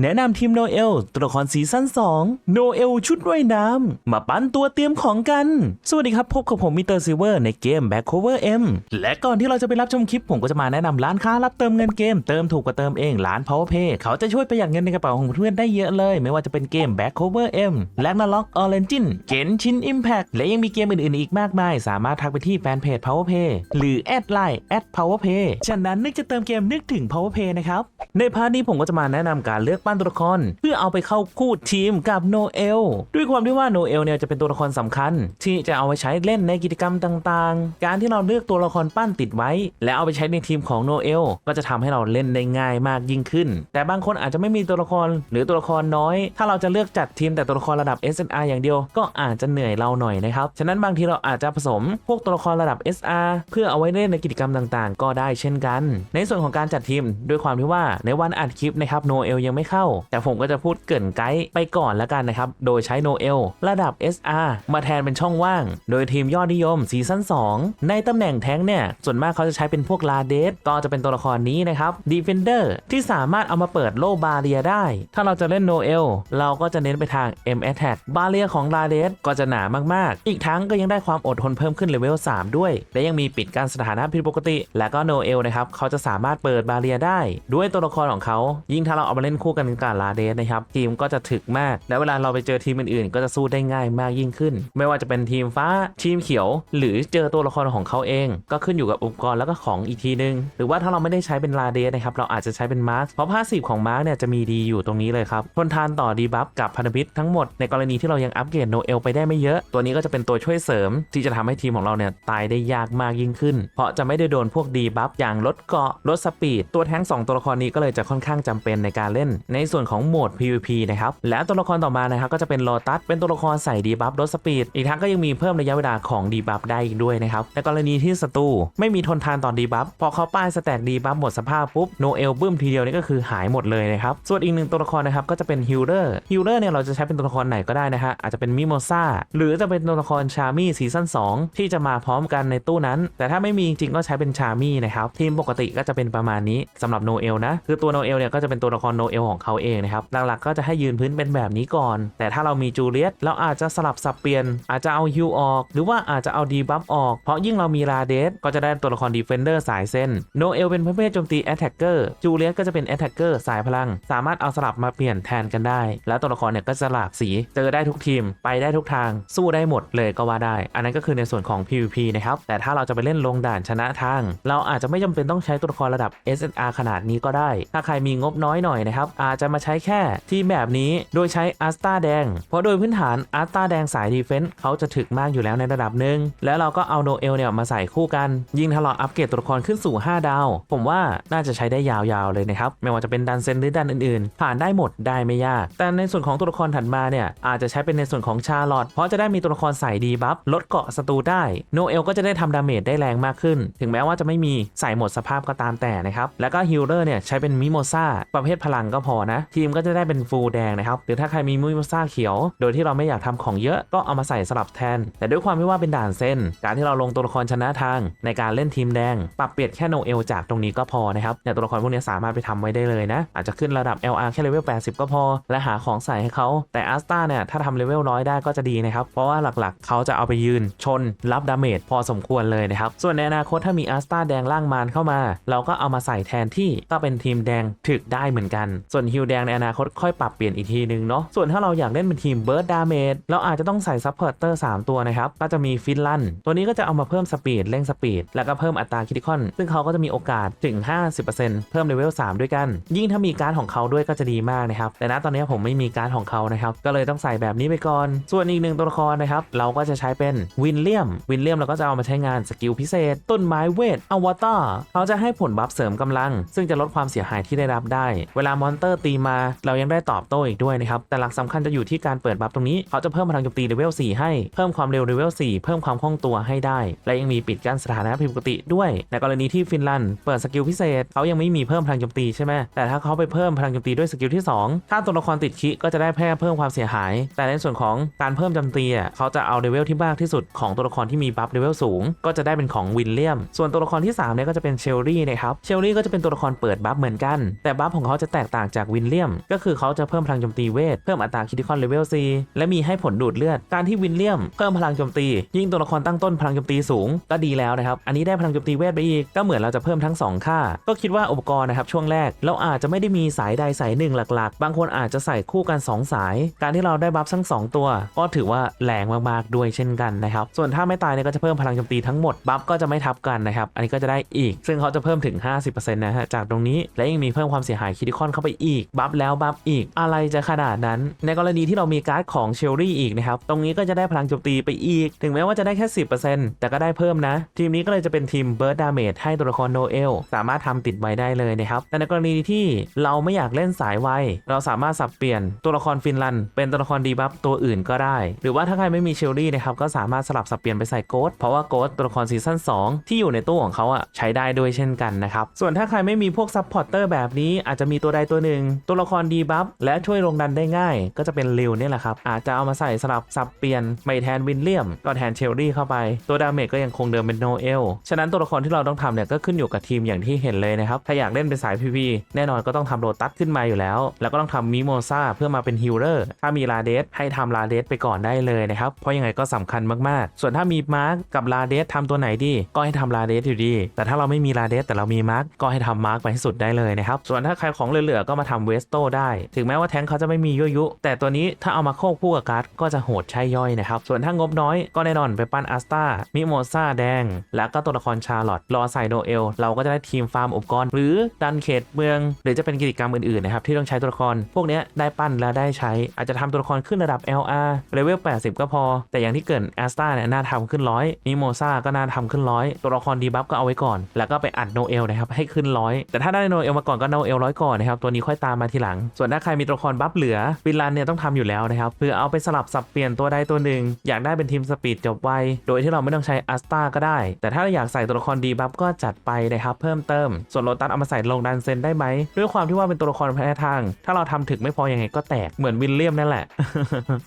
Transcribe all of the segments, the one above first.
แนะนำทีมโนเอลตัวละครซีซั่น2 โนเอลชุดว่ายน้ำ มาปั้นตัวเตรียมของกัน สวัสดีครับ พบกับผมมิเตอร์ซิเวอร์ในเกม Back Cover M และก่อนที่เราจะไปรับชมคลิป ผมก็จะมาแนะนำร้านค้ารับเติมเงินเกม เติมถูกกว่าเติมเองร้าน PowerPay เขาจะช่วยประหยัดเงินในกระเป๋าของเพื่อนได้เยอะเลย ไม่ว่าจะเป็นเกม Back Cover M และ n a l o g Origin เกนชิน Impact และยังมีเกมอื่นๆอีกมากมาย สามารถทักไปที่แฟนเพจ PowerPay หรือแอดไลน์ @PowerPay ฉะนั้นนึกจะเติมเกมนึกถึง PowerPay นะครับในพาร์ทนี้ผมก็จะมาแนะนำการเลือกปั้นตัวละคร เพื่อเอาไปเข้าคู่ทีมกับโนเอลด้วยความที่ว่าโนเอลเนี่ยจะเป็นตัวละครสำคัญ ที่จะเอาไว้ใช้เล่นในกิจกรรมต่างๆ การที่เราเลือกตัวละครปั้นติดไว้ และเอาไปใช้ในทีมของโนเอลก็จะทำให้เราเล่นได้ง่ายมากยิ่งขึ้น แต่บางคนอาจจะไม่มีตัวละครหรือตัวละครน้อย ถ้าเราจะเลือกจัดทีมแต่ตัวละครระดับ SNR อย่างเดียว ก็อาจจะเหนื่อยเราหน่อยนะครับ ฉะนั้นบางทีเราอาจจะผสมพวกตัวละครระดับ SR เพื่อเอาไว้เล่นในกิจกรรมต่างๆ ก็ได้เช่นกัน ในส่วนของการจัดทีมด้วยความที่ว่าในวันอัดคลิปนะครับโนเอลยังไม่เข้า แต่ผมก็จะพูดเกินไกด์ไปก่อนแล้วกันนะครับ โดยใช้โนเอลระดับ SR มาแทนเป็นช่องว่าง โดยทีมยอดนิยมซีซั่น2 ในตำแหน่งแท้งเนี่ย ส่วนมากเขาจะใช้เป็นพวกลาเดสก็จะเป็นตัวละครนี้นะครับ Defender ที่สามารถเอามาเปิดโล่บาเรียได้ ถ้าเราจะเล่นโนเอลเราก็จะเน้นไปทาง M Attack บาเรียของลาเดสก็จะหนามากๆ อีกทั้งก็ยังได้ความอดทนเพิ่มขึ้นเลเวล3ด้วย และยังมีปิดการสถานะผิดปกติ และก็โนเอลนะครับเขาจะสามารถเปิดบาเรียได้ ด้วยตัวละครของเขา ยิ่งถ้าเราเอามาเล่นคู่กันกับลาเดสนะครับทีมก็จะถึกมาก และเวลาเราไปเจอทีมอื่นๆ ก็จะสู้ได้ง่ายมากยิ่งขึ้น ไม่ว่าจะเป็นทีมฟ้าทีมเขียว หรือเจอตัวละครของเขาเอง ก็ขึ้นอยู่กับอุปกรณ์แล้วก็ของอีกทีนึง หรือว่าถ้าเราไม่ได้ใช้เป็นลาเดสนะครับเราอาจจะใช้เป็นมาร์คเพราะพาสซีฟของมาร์คเนี่ยจะมีดีอยู่ตรงนี้เลยครับทนทานต่อดีบัฟกับพันธมิตรทั้งหมดในกรณีที่เรายังอัปเกรดโนเอลไปได้ไม่เยอะ ตัวนี้ก็จะเป็นตัวช่วยเสริม ที่จะทำให้ทีมของเราเนี่ยตายได้ยากมากยิ่งขึ้น เพราะจะไม่ได้โดนพวกดีบัฟอย่างลดเกาะลดสปีดตัวแท้งสองตัวละครนี้ก็เลยจะค่อนข้างจำเป็นในการเล่นในส่วนของโหมด PVP นะครับและตัวละครต่อมานะครับก็จะเป็นโลตัสเป็นตัวละครใส่ดีบัฟลดสปีดอีกทั้งก็ยังมีเพิ่มระยะเวลาของดีบัฟได้อีกด้วยนะครับในกรณีที่ศัตรูไม่มีทนทานต่อดีบัฟพอเขาป้ายสแต็กดีบัฟหมดสภาพปุ๊บโนเอลบึ้มทีเดียวนี่ก็คือหายหมดเลยนะครับส่วนอีกหนึ่งตัวละครนะครับก็จะเป็นฮิลเลอร์ฮิลเลอร์เนี่ยเราจะใช้เป็นตัวละครไหนก็ได้นะฮะอาจจะเป็นมิโมซาหรือจะเป็นตัวละครชามี่ซีซั่น2ที่จะมาพร้อมกันในตู้นั้น แต่ถ้าไม่มีจริงก็ใช้เป็นชามี่นะครับทีมปกติก็จะเป็นประมาณนี้สำหรับโนเอลนะคือตัวโนเอลเนี่ยก็จะเป็นตัวละครโนเอลของเขาเองนะครับหลักๆก็จะให้ยืนพื้นเป็นแบบนี้ก่อน แต่ถ้าเรามีจูเลียตเราอาจจะสลับสับเปลี่ยน อาจจะเอาฮิวออก หรือว่าอาจจะเอาดีบัฟออก เพราะยิ่งเรามีลาเดสก็จะได้ตัวละครดีเฟนเดอร์สายเส้นโนเอลเป็นประเภทโจมตีแอตแทกเกอร์จูเลียตก็จะเป็นแอตแทกเกอร์สายพลัง สามารถเอาสลับมาเปลี่ยนแทนกันได้ แล้วตัวละครเนี่ยก็จะหลากสีเจอได้ทุกทีม ไปได้ทุกทาง สู้ได้หมดเลยก็ว่าได้ อันนั้นก็คือในส่วนของ PVP นะครับแต่ถ้าเราจะไปเล่นลงด่านชนะทาง เราอาจจะไม่จำเป็นต้องใช้ตัวละครระดับ SNR ขนาดนี้ก็ได้ ถ้าใครมีงบน้อยหน่อยนะครับอาจจะมาใช้แค่ที่แบบนี้โดยใช้อัสตาแดง เพราะโดยพื้นฐานอัสตาแดงสายดีเฟนส์เขาจะถึกมากอยู่แล้วในระดับหนึ่งแล้วเราก็เอาโนเอลเนี่ยมาใส่คู่กัน ยิ่งถ้าเราอัปเกรดตัวละครขึ้นสู่ 5 ดาว ผมว่าน่าจะใช้ได้ยาวๆเลยนะครับ ไม่ว่าจะเป็นดันเซนหรือดันอื่นๆ ผ่านได้หมดได้ไม่ยาก แต่ในส่วนของตัวละครถัดมาเนี่ยอาจจะใช้เป็นในส่วนของชาร์ลอตเพราะจะได้มีตัวละครใส่ดีบัฟลดเกาะศัตรูได้โนเอลก็จะได้ทำดาเมจได้แรงมากขึ้น ถึงแม้ว่าจะไม่มีใส่หมดสภาพก็ตามแต่นะครับแล้วก็ฮิลเลอร์เนี่ยใช้เป็นมิโมซาประเภทพลังก็พอนะ ทีมก็จะได้เป็นฟูลแดงนะครับ หรือถ้าใครมีมิโมซาเขียว โดยที่เราไม่อยากทำของเยอะก็เอามาใส่สลับแทน แต่ด้วยความที่ว่าเป็นด่านเส้น การที่เราลงตัวละครชนะทาง ในการเล่นทีมแดง ปรับเปลี่ยนแค่โนเอลจากตรงนี้ก็พอนะครับเนี่ยตัวละครพวกนี้สามารถไปทำไว้ได้เลยนะ อาจจะขึ้นระดับ LR แค่เลเวล80 ก็พอ และหาของใส่ให้เขาแต่อัสตาเนี่ยถ้าทำเลเวลร้อยได้ก็จะดีนะครับเพราะว่าหลักๆ เขาจะเอาไปยืนชนรับดาเมจพอสมควรเลยนะครับส่วนในอนาคตถ้ามีอัสตาแดงล่างมารเข้ามา เราก็เอามาใส่แทนที่ก็เป็นทีมแดงถึกได้เหมือนกัน ส่วนฮิวแดงในอนาคตค่อยปรับเปลี่ยนอีกทีนึงเนาะส่วนถ้าเราอยากเล่นเป็นทีมเบิร์ดดาเมจเราอาจจะต้องใส่ซัพพอร์เตอร์3ตัวนะครับก็จะมีฟินลันตัวนี้ก็จะเอามาเพิ่มสปีดเร่งสปีดแล้วก็เพิ่มอัตราคิติคอน ซึ่งเขาก็จะมีโอกาสถึง 50%เพิ่มเลเวล3ด้วยกัน ยิ่งถ้ามีการ์ดของเขาด้วยก็จะดีมากนะครับแต่ณตอนนี้ผมไม่มีการ์ดของเขานะครับก็เลยต้องใส่แบบนี้ไปก่อน ส่วนอีกหนึ่งตัวละครนะครับเราก็จะใช้เป็นวินเลียมวินเลียมเราก็จะเอามาใช้งานสกิลพิเศษ ต้นไม้เวทอวตารเขาจะให้ผลบัฟเสริมกำลัง ซึ่งจะลดความเสียหายที่ได้รับได้ เวลามอนเตอร์ตีมา เรายังได้ตอบโต้อีกด้วยนะครับ แต่หลักสำคัญจะอยู่ที่การเปิดบัฟตรงนี้ เขาจะเพิ่มพลังโจมตีเลเวล4ให้ เพิ่มความเร็วเลเวล4เพิ่มความคล่องตัวให้ได้ และยังมีปิดกั้นสถานะผิดปกติด้วย ในกรณีที่ฟินแลนด์เปิดสกิลพิเศษ เขายังไม่มีเพิ่มพลังโจมตีใช่ไหมแต่ถ้าเขาไปเพิ่มพลังโจมตีด้วยสกิลที่ 2 ถ้าตัวละครติดคิก็จะได้แพร่เพิ่มความเสียหาย แต่ในส่วนของการเพิ่มโจมตีอะเขาจะเอาเลเวลที่มากที่สุดของตัวละครที่มีบัฟเลเวลสูง ก็จะได้เป็นของวินเลียม ส่วนตัวละครที่3เนี่ยก็จะเป็นเชลลี่นะครับ เชลลี่ก็จะเป็นตัวละครเปิดบัฟเหมือนกัน แต่บัฟของเขาจะแตกต่างจากจากวินเลียม ก็คือเขาจะเพิ่มพลังโจมตีเวท เพิ่มอัตราคิดิคอนเลเวล C และมีให้ผลดูดเลือด การที่วินเลียมเพิ่มพลังโจมตี ยิ่งตัวละครตั้งต้นพลังโจมตีสูง ก็ดีแล้วนะครับ อันนี้ได้พลังโจมตีเวทไปอีก ก็เหมือนเราจะเพิ่มทั้ง 2 ค่า ก็คิดว่าอุปกรณ์นะครับช่วงแรกเราอาจจะไม่ได้มีสายใดสายหนึ่งหลักๆ บางคนอาจจะใส่คู่กัน 2 สาย การที่เราได้บัฟทั้ง 2 ตัว ก็ถือว่าแรงมากๆด้วยเช่นกันนะครับ ส่วนถ้าไม่ตายเนี่ยก็จะเพิ่มพลังโจมตีทั้งหมด บัฟก็จะไม่ทับกันนะครับ อันนี้ก็จะได้อีก ซึ่งเขาจะเพิ่มถึง 50%นะฮะ จากตรงนี้ และยังมีเพิ่มความเสียหายคิดิคอนเข้าไปอีกบัฟแล้วบัฟอีก อะไรจะขนาดนั้น ในกรณีที่เรามีการ์ดของเชลลี่อีกนะครับ ตรงนี้ก็จะได้พลังโจมตีไปอีก ถึงแม้ว่าจะได้แค่ 10%แต่ก็ได้เพิ่มนะ ทีมนี้ก็เลยจะเป็นทีมเบิร์ดดาเมจให้ตัวละครโนเอลสามารถทำติดไว้ได้เลยนะครับ แต่ในกรณีที่เราไม่อยากเล่นสายไวเราสามารถสับเปลี่ยนตัวละครฟินแลนด์เป็นตัวละครดีบัฟตัวอื่นก็ได้ หรือว่าถ้าใครไม่มีเชลลี่นะครับก็สามารถสลับสับเปลี่ยนไปใส่โกดเพราะว่าโกดตัวละครซีซั่น2 ที่อยู่ในตู้ของเขาอะใช้ได้ด้วยเช่นกันนะครับส่วนถ้าใครไม่มีพวกซับพอร์เตอร์แบบนี้อาจจะมีตัวใดตัวหนึ่งตัวละครดีบัฟและช่วยลงดันได้ง่าย ก็จะเป็นริวเนี่ยแหละครับ อาจจะเอามาใส่สลับสับเปลี่ยนไม่แทนวินเลียม ก็แทนเชลลี่เข้าไป ตัวดาเมจก็ยังคงเดิมเป็นโนเอล ฉะนั้นตัวละครที่เราต้องทำเนี่ยก็ขึ้นอยู่กับทีมอย่างที่เห็นเลยนะครับ ถ้าอยากเล่นเป็นสาย PV แน่นอนก็ต้องทำโรตัสขึ้นมาอยู่แล้ว แล้วก็ต้องทำมิโมซาเพื่อมาเป็นฮิลเลอร์ถ้ามีลาเดสให้ทำลาเดสไปก่อนได้เลยนะครับเพราะยังไงก็สำคัญมากๆ ส่วนถ้ามีมาร์กกับลาเดสทำตัวไหนดีก็ให้ทำลาเดสอยู่ดี แต่ถ้าเราไม่มีลาเดสแต่เรามีมาร์กก็ให้ทำมาร์กไปให้สุดได้เลยนะครับส่วนถ้าใครของเหลือๆก็มาททำเวสโตได้ ถึงแม้ว่าแทงค์เขาจะไม่มียั่วยุแต่ตัวนี้ถ้าเอามาโคกคู่กับการ์ดก็จะโหดใช่ย่อยนะครับ ส่วนถ้างบน้อยก็แน่นอนไปปั้นอัสตามิโมซาแดง แล้วก็ตัวละครชาร์ลอตรอใส่โนเอล เราก็จะได้ทีมฟาร์มอุปกรณ์ หรือดันเขตเมือง หรือจะเป็นกิจกรรมอื่นๆนะครับที่ต้องใช้ตัวละคร พวกนี้ได้ปั้นและได้ใช้ อาจจะทำตัวละครขึ้นระดับ LR เลเวล 80 ก็พอ แต่อย่างที่เกินอัสตาเนี่ยน่าทำขึ้นร้อยมิโมซาก็น่าทำขึ้นร้อยตัวละครดีบัฟก็เอาไว้ก่อน แล้วก็ไปอัดโนเอลนะครับให้ขึ้นร้อยแต่ถ้าได้โนเอลมาก่อนก็โนเอลร้อยก่อนนะครับตัวนี้ค่อยตามมาทีหลัง ส่วนถ้าใครมีตัวละครบัฟเหลือวินลันเนี่ยต้องทำอยู่แล้วนะครับเพื่อเอาไปสลับสับเปลี่ยนตัวใดตัวหนึ่ง อยากได้เป็นทีมสปีดจบไวโดยที่เราไม่ต้องใช้อัสตาก็ได้ แต่ถ้าเราอยากใส่ตัวละครดีบัฟก็จัดไปนะครับเพิ่มเติม ส่วนโลตัสเอามาใส่ลงดันเซนได้ไหมด้วยความที่ว่าเป็นตัวละครแพ้ทาง ถ้าเราทำถึกไม่พอยังไงก็แตกเหมือนวินเลียมนั่นแหละ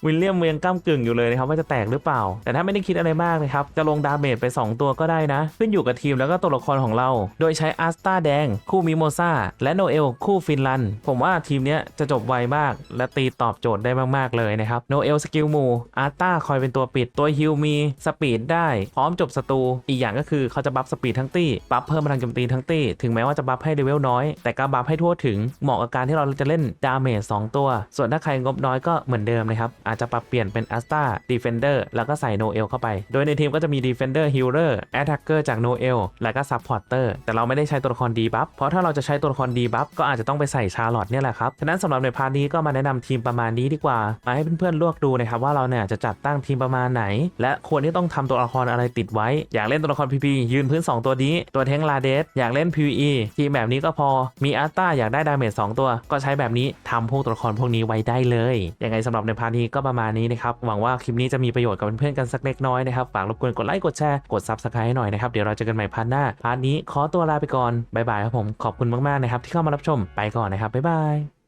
วินเลียมเมืองก้ามกึ่งอยู่เลยนะครับว่าจะแตกหรือเปล่า แต่ถ้าไม่ได้คิดอะไรมากนะครับจะลงดาเมจไป 2 ตัวก็ได้นะ ขึ้นอยู่กับทีมแล้วก็ตัวละครของเรา โดยใช้อัสตาแดง คู่มิโมซาและโนเอลคู่ฟินแลนผมว่าทีมเนี้ยจะจบไวมาก และตีตอบโจทย์ได้มาก ๆ เลยนะครับโนเอลสกิลมูอาร์ต้าคอยเป็นตัวปิดตัวฮิลมีสปีดได้ พร้อมจบศัตรูอีกอย่างก็คือเขาจะบัฟสปีดทั้งตี้บัฟเพิ่มพลังโจมตีทั้งตี้ถึงแม้ว่าจะบัฟให้เลเวลน้อย แต่ก็บัฟให้ทั่วถึงเหมาะกับการที่เราจะเล่นดาเมจ2ตัว ส่วนถ้าใครงบน้อยก็เหมือนเดิมนะครับอาจจะปรับเปลี่ยนเป็นอัสตาดีเฟนเดอร์แล้วก็ใส่โนเอลเข้าไป โดยในทีมก็จะมีดีเฟนเดอร์ฮิลเลอร์แอตแทกเกอร์จากโนเอลแล้วก็ซัพพอร์เตอร์แต่เราไม่ได้ใช้ตัวละครดีบัฟเพราะถ้าเราจะใช้ตัวละครดีบัฟก็อาจจะต้องไปใส่ชาร์ลอตเนี่ยแหละครับ ฉะนั้นสำหรับในพาร์ทนี้ก็มาแนะนำทีมประมาณนี้ดีกว่า มาให้เพื่อนๆลือกดูนะครับว่าเราเนี่ยจะจัดตั้งทีมประมาณไหน และควรที่ต้องทำตัวละครอะไรติดไว้ อยากเล่นตัวละครพีพียืนพื้น 2 ตัวนี้ ตัวเทงลาเดสอยากเล่น PVE ทีมแบบนี้ก็พอ มีอัลต้าอยากได้ดาเมจ2ตัว ก็ใช้แบบนี้ทำพวกตัวละครพวกนี้ไว้ได้เลยยังไงสำหรับในพาร์ทนี้ก็ประมาณนี้นะครับหวังว่าคลิปนี้จะมีประโยชน์กับเพื่อนๆกันสักเล็กน้อยนะครับฝากรบกวนกดไลค์กดแชร์กด Subscribe ให้หน่อยนะครับเดี๋ยวเราเจอกันใหม่พาร์ทหน้าพาร์ทนี้ขอตัวลาไปก่อนบายบายครับผมขอบคุณมากๆนะครับที่เข้ามารับชมไปก่อนนะครับบ๊ายบาย